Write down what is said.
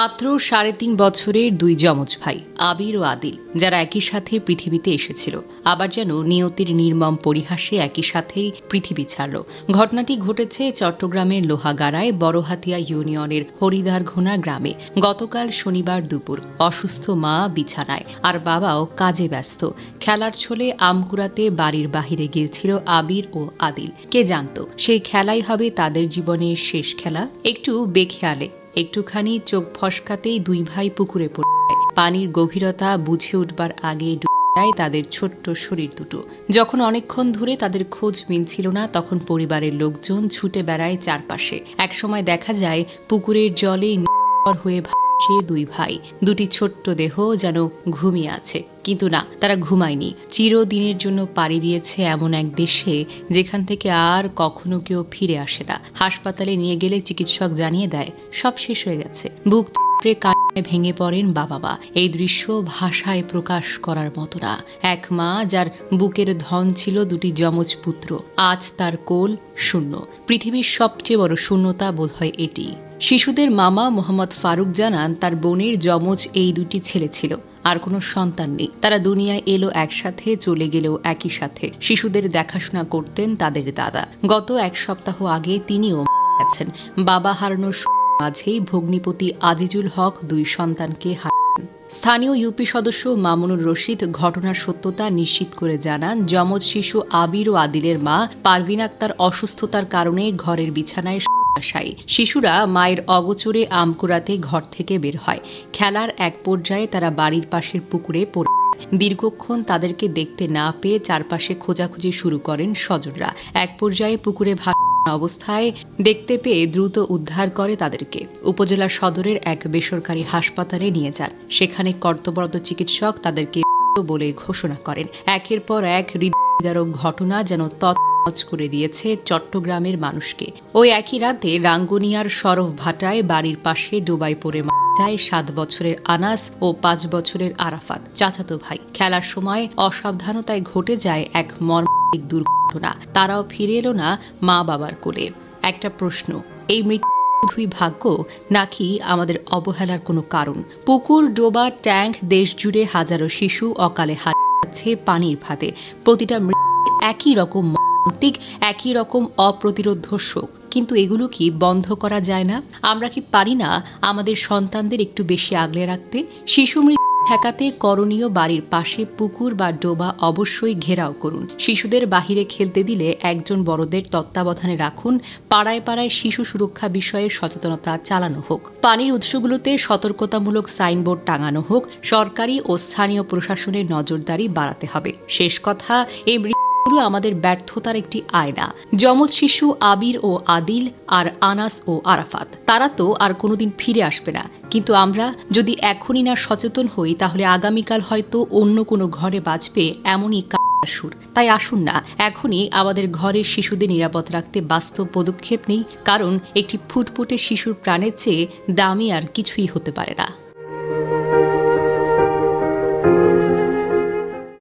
মাত্র সাড়ে তিন বছরের দুই যমজ ভাই, আবির ও আদিল, যারা একই সাথে পৃথিবীতে এসেছিল। আবার যেন নিয়তির নির্মম পরিহাসে একই সাথেই পৃথিবী ছাড়ল। ঘটনাটি ঘটেছে চট্টগ্রামের লোহাগাড়ায় বড়হাতিয়া ইউনিয়নের হরিদারঘোনা গ্রামে। গতকাল শনিবার দুপুর অসুস্থ মা বিছানায়, আর বাবাও কাজে ব্যস্ত। খেলার ছলে আমকুড়াতে বাড়ির বাহিরে গিয়েছিল আবির ও আদিল। কে জানতো, সেই খেলাই হবে তাদের জীবনের শেষ খেলা? একটু বেখেয়ালে একটুখানি চোখ ফসকাতেই দুই ভাই পুকুরে পড়ে যায়। পানির গভীরতা বুঝে উঠবার আগে যায় তাদের ছোট্ট শরীর দুটো। যখন অনেকক্ষণ ধরে তাদের খোঁজ মিলছিল না, তখন পরিবারের লোকজন ছুটে বেড়ায় চারপাশে। একসময় দেখা যায় পুকুরের জলে হয়ে ভাসছে দুই ভাই। দুটি ছোট্ট দেহ যেন ঘুমিয়ে আছে। কিন্তু না, তারা ঘুমায়নি। চিরদিনের জন্য পাড়ি দিয়েছে এমন এক দেশে যেখান থেকে আর কখনো কেউ ফিরে আসে না। হাসপাতালে নিয়ে গেলে চিকিৎসক জানিয়ে দেয়, সব শেষ হয়ে গেছে। বুক ভেঙে পড়েন বাবা মা। এই দৃশ্য ভাষায় প্রকাশ করার মতো না। এক মা যার বুকের ধন ছিল দুটি যমজ পুত্র। আজ তার কোল শূন্য। পৃথিবীর সবচেয়ে বড় শূন্যতা বোধহয় এটি। শিশুদের মামা মোহাম্মদ ফারুক জানান, তার বোনের যমজ এই দুটি ছেলে ছিল, আর কোনো সন্তান নেই। তারা দুনিয়ায় এলো একসাথে, চলে গেলেও একই সাথে। শিশুদের দেখাশোনা করতেন তাদের দাদা। গত এক সপ্তাহ আগে তিনিও গেছেন। বাবা হারানোর মাঝেই ভগ্নিপতি আজিজুল হক দুই সন্তানকে স্থানীয় ইউপি সদস্য মামুনুর রশিদ ঘটনার সত্যতা নিশ্চিত করে জানান, যমজ শিশু আবির ও আদিলের মা পারভিন আক্তার অসুস্থতার কারণে ঘরের বিছানায় আশায়। শিশুরা মায়ের অগোচরে আম কুড়াতে ঘর থেকে বের হয়। খেলার এক পর্যায়ে তারা বাড়ির পাশের পুকুরে পড়ে। দীর্ঘক্ষণ তাদেরকে দেখতে না পেয়ে চারপাশে খোঁজাখুঁজি শুরু করেন স্বজনরা। এক পর্যায়ে পুকুরে অবস্থায় দেখতে পেয়ে দ্রুত উদ্ধার করে তাদেরকে। উপজেলা সদরের এক বেসরকারি হাসপাতালে নিয়ে যান। সেখানে কর্তব্যরত চিকিৎসক তাদেরকে বলে ঘোষণা করেন। একের পর এক হৃদয়বিদারক ঘটনা যেন তৎ মজ করে দিয়েছে চট্টগ্রামের মানুষকে। ওই একই রাতে রাঙ্গুনিয়ার সরফ ভাটায় বাড়ির পাশে ডোবাই পড়ে যায় সাত বছরের আনাস ও পাঁচ বছরের আরাফাত, চাচাতো ভাই। খেলার সময় অসাবধানতায় ঘটে যায় এক মর্মান্তিক দুর্ঘটনা। তারাও ফিরে এলো না মা বাবার কোলে। একটা প্রশ্ন, এই মৃত্যু ভাগ্য নাকি আমাদের অবহেলার কোনো কারণ? পুকুর, ডোবা, ট্যাঙ্ক দেশ জুড়ে হাজারো শিশু অকালে হারাচ্ছে পানির ভাতে প্রতিটা একই রকম মর্মান্তিক একই রকম অপ্রতিরোধ শোক। কিন্তু এগুলো কি বন্ধ করা যায় না? আমরা কি পারি না আমাদের সন্তানদের একটু বেশি আগলে রাখতে? শিশু ঠেকাতে করণীয় বাড়ির পাশে পুকুর বা ডোবা অবশ্যই ঘেরাও করুন। শিশুদের বাহিরে খেলতে দিলে একজন বড়দের তত্ত্বাবধানে রাখুন। পাড়ায় পাড়ায় শিশু সুরক্ষা বিষয়ে সচেতনতা চালানো হোক। পানির উৎসগুলোতে সতর্কতামূলক সাইনবোর্ড টাঙানো হোক। সরকারি ও স্থানীয় প্রশাসনের নজরদারি বাড়াতে হবে। শেষ কথা, এই মৃত্যুগুলো আমাদের ব্যর্থতার একটি আয়না। যমজ শিশু আবির ও আদিল আর আনাস ও আরাফাত। তারা তো আর কোনোদিন ফিরে আসবে না। কিন্তু আমরা যদি এখনই না সচেতন হই, তাহলে আগামীকাল হয়তো অন্য কোনো ঘরে বাঁচবে এমনই সুর তাই আসুন না, এখনই আমাদের ঘরের শিশুদের নিরাপদ রাখতে বাস্তব পদক্ষেপ নেই, কারণ একটি ফুটফুটে শিশুর প্রাণের চেয়ে দামি আর কিছুই হতে পারে না।